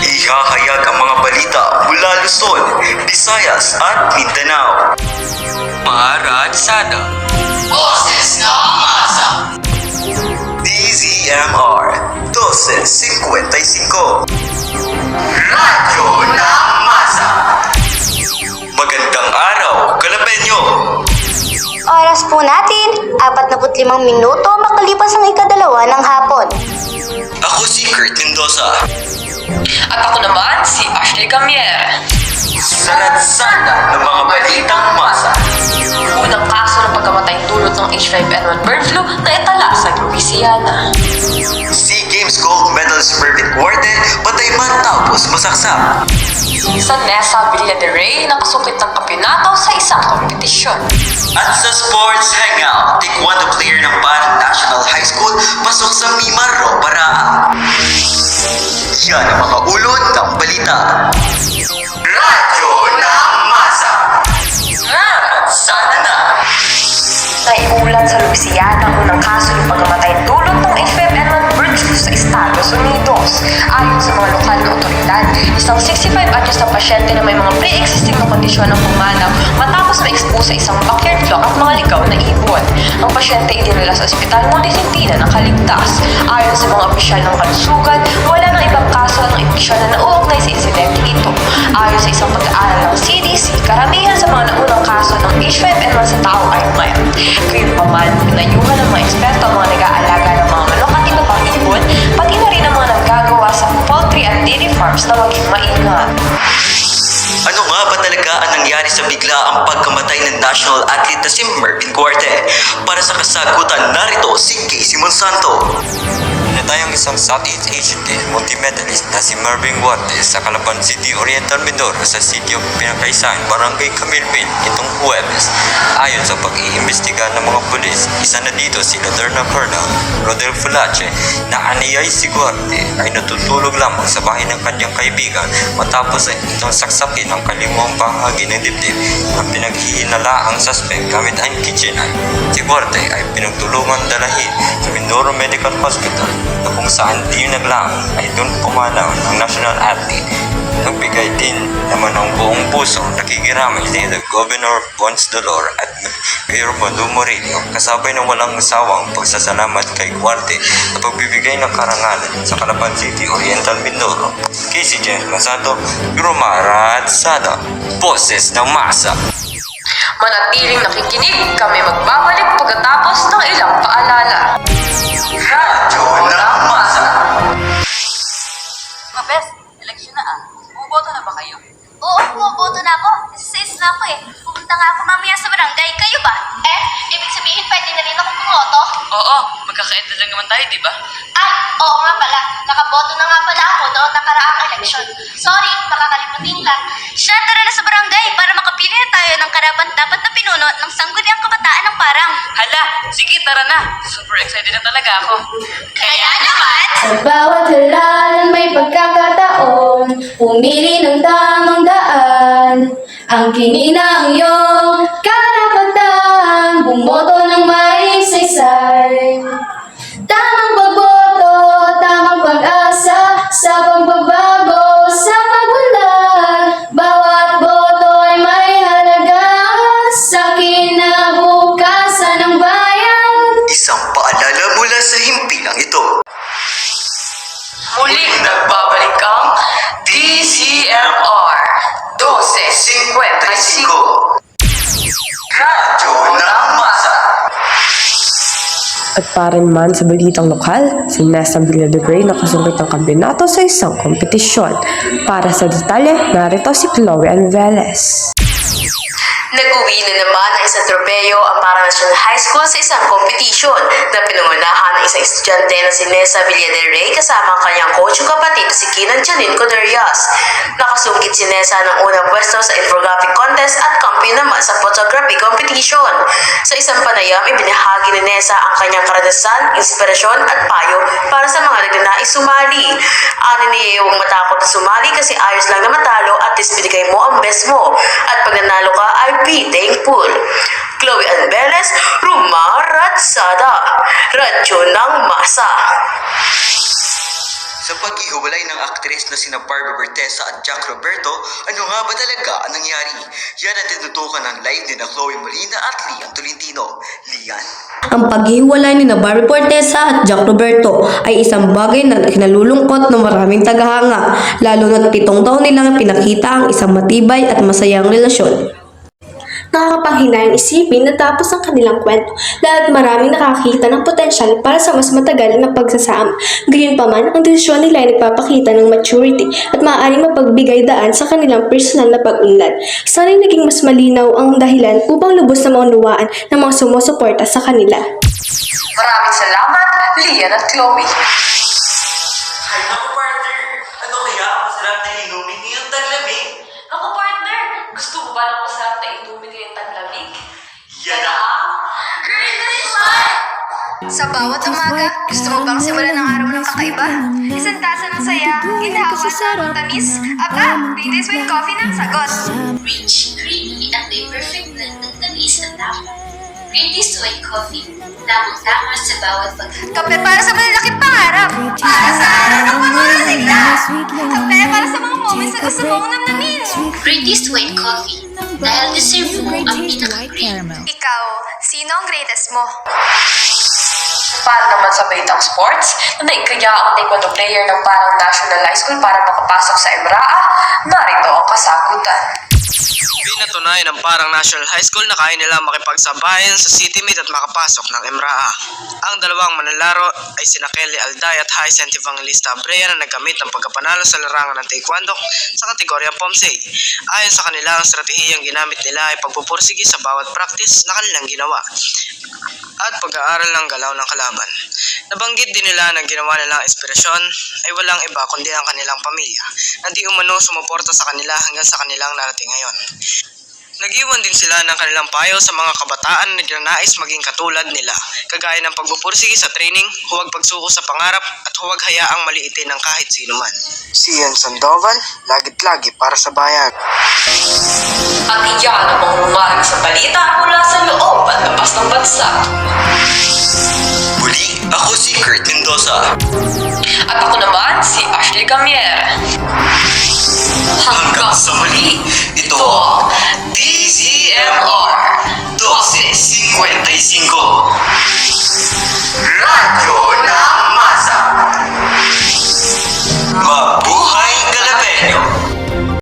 Ihahayag ang mga balita mula Luzon, Visayas at Mindanao. Para Sada. Boses ng Masa. DZMR 1255. Radyo ng Masa. Magandang araw, Kalapenyo. Oras po natin, 45 minuto makalipas ang ikadalawa ng hapon. Kurt Mendoza. At ako naman, si Ashley Camier. Saladsada ng mga balitang masa. Unang kaso ng pagkamatay dulot ng H5N1 bird flu na itala sa Louisiana. SEA Games Gold Medalist Mervin Duarte patay man tapos masaksak. Sa Nesa Villa de Rey, nakasukit ng kampyonato sa isang kompetisyon. At sa Sports Hangout, taekwondo player ng Parang National High School pasok sa Mimaro Baraa. Yan ang mga ulod ng balita. Radyo ng Masa. Sana na. Naiulat sa Louisiana ang unang kaso ng pagkamatay dulot ng H5N1 bird flu sa Estados Unidos. Ayon sa mga lokal na otoridad, isang 65 anyos na pasyente na may mga pre-existing na kondisyon ang pumanaw matapos ma-expose sa isang backyard flock at mga ligaw na ibon. Ang pasyente idinala sa ospital ngunit hindi na nakaligtas. Ayon sa mga opisyal ng kalusugan, sa pag-aaral ng CDC, karamihan sa mga naunang kaso ng H5N1 sa tao ay mild. Gayunpaman, pinayuhan ng mga eksperto ang mga nag-aalaga ng mga manok at iba pang ibon, pati na rin ang mga naggagawa sa poultry at dairy farms na maging maingat. Ano nga ba talaga ang nangyari sa bigla ang pagkamatay ng national athlete na si Mervin Duarte? Para sa kasagutan, narito si Casey Monsanto. Na tayong isang Southeast Asian Games multi-medalist na si Mervin Duarte sa Calapan City, Oriental Mindoro sa City of Pinakaisan, Barangay Camilpin itong Huwebes. Ayon sa pag-iimbestiga ng mga pulis, isa na dito si Lieutenant Colonel Rodolfo Lache na aniyay si Duarte ay natutulog lamang sa bahay ng kanyang kaibigan matapos ay itong saksakin ang kalimuang bahagi ng dibdib na pinaghihinala ang suspect gamit ang kitchenite. Si Duarte ay pinagtulungan dalahin sa Mindoro Medical Hospital na kung saan di naglang ay doon pumanaw ng national athlete Nagbigay din naman ng buong puso nakikiramay ni the Governor Bons Dolor at Mayor Manu Moreno kasabay ng walang sawang pagsasalamat kay Guarte sa pagbibigay ng karangalan sa Calapan City, Oriental Mindoro. Casey James Masato, Grumara at Sada, Boses ng Masa. Manatiling nakikinig, kami magbabalik pagkatapos ng ilang paalala. Radyo ng Masa. Mabes, eleksyon na ah. Buboto na ba kayo? Oo, bumoboto na ako. Sis na ako eh. Pupunta nga ako mamaya sa barangay. Kayo ba? Eh, ibig sabihin pwede na rin ako bumoto? Oo, magkakaedad lang naman tayo, di ba? Ay, oo nga pala. Nakaboto na nga pala ako noong nakaraang eleksyon. Sorry, makakalimutin lang. Siya, tara na sa barangay tayo ng karapat-dapat na pinuno ng sangguniang kabataan ng parang. Hala, sige tara na. Super excited na talaga ako. Kaya naman, Sa bawat halalan may pagkakataon Pumili ng tamang daan Ang kinina ang iyong karapatan Bumoto ng may saysay Tamang pagboto, tamang pag-asa Sa pagbabago, At para naman sa balitang lokal, si Nesta Villa de Grey nakasungkit ng kampeonato sa isang kompetisyon. Para sa detalye, narito si Chloe Alveles. Nag-uwi na naman ng isang tropeyo ang Paranational High School sa isang kompetisyon na pinangunahan ng isang estudyante na si Nessa Villa kasama ang kanyang coach yung kapatid si Kinan Janine Coderias. Nakasungkit si Nessa ng unang pwesto sa infographic contest at kampiyon naman sa photography competition. Sa isang panayam, ibinahagi ni Nessa ang kanyang karanasan, inspirasyon at payo para sa mga nagnanais nais sumali. Ano ni huwag matakot sumali kasi ayos lang na matalo at least binigay mo ang best mo. At pag nanalo ka ay be thankful. Chloe Anbeles, Rumaratsada, Radyo ng Masa. Sa paghihiwalay ng aktres na sina Barbie Bertesa at Jack Roberto, ano nga ba talaga ang nangyari? Yan ang tinutukan ng live ni na Chloe Molina at Lian Tolentino. Lian, Ang paghihiwalay ni na Barbie Fortesa at Jack Roberto ay isang bagay na kinalulungkot ng maraming tagahanga, lalo na't pitong taon nilang pinakita ang isang matibay at masayang relasyon. Nakakapanghinayang isipin na tapos ang kanilang kwento dahil maraming nakakita ng potensyal para sa mas matagal na pagsasama. Gayunpaman, ang desisyon nila ay nagpapakita ng maturity at maaaring mapagbigay daan sa kanilang personal na pag-unlad. Sana'y naging mas malinaw ang dahilan upang lubos na maunawaan ng mga sumusuporta sa kanila. Maraming salamat, Lian at Chloe. Ay, Sa bawat umaga, gusto mo bang simulan ng araw ng kakaiba? Isang tasa ng saya, ginawa sa tamis, aba, Greatest with Coffee ng sagot. rich, creamy, at may perfect blend ng tamis at tama. Greatest white coffee, tamang-tama sa bawat paghahanap. Kape para sa malalaking pangarap. Para sa araw ng pagmamasigla. Kape para sa mga moments na gusto mong namnamin. Greatest white coffee, dahil deserve mo ang pinaka-great. Ikaw, sino ang greatest mo? Para naman sa Baitang Sports, na naikaya ang taekwondo player ng parang national high school para makapasok sa Emraa. Pinatunayan ng parang National High School na kaya nila makipagsabayan sa City Meet at makapasok ng Emraa. Ang dalawang manlalaro ay sina Kelly Alday at Hyacinth Evangelista Abrea na nagkamit ng pagkapanalo sa larangan ng Taekwondo sa kategoryang Pomsei. Ayon sa kanila, ang stratehiyang ginamit nila ay pagpupursige sa bawat practice na kanilang ginawa at pag-aaral ng galaw ng kalaban. Nabanggit din nila na ginawa nilang inspirasyon ay walang iba kundi ang kanilang pamilya na di umano sumuporta sa kanila hanggang sa kanilang narating ngayon. Nag-iwan din sila ng kanilang payo sa mga kabataan na nagnanais maging katulad nila, kagaya ng pagpupursige sa training, huwag pagsuko sa pangarap at huwag hayaang maliitin ng kahit sino man. Si Ian Sandoval, lagit-lagi para sa bayan. At iyan ang mga sa balita mula sa loob at labas ng bansa. Muli, ako si Kurt Mendoza. At ako naman, si Ashley Camier. Hanggang 1255.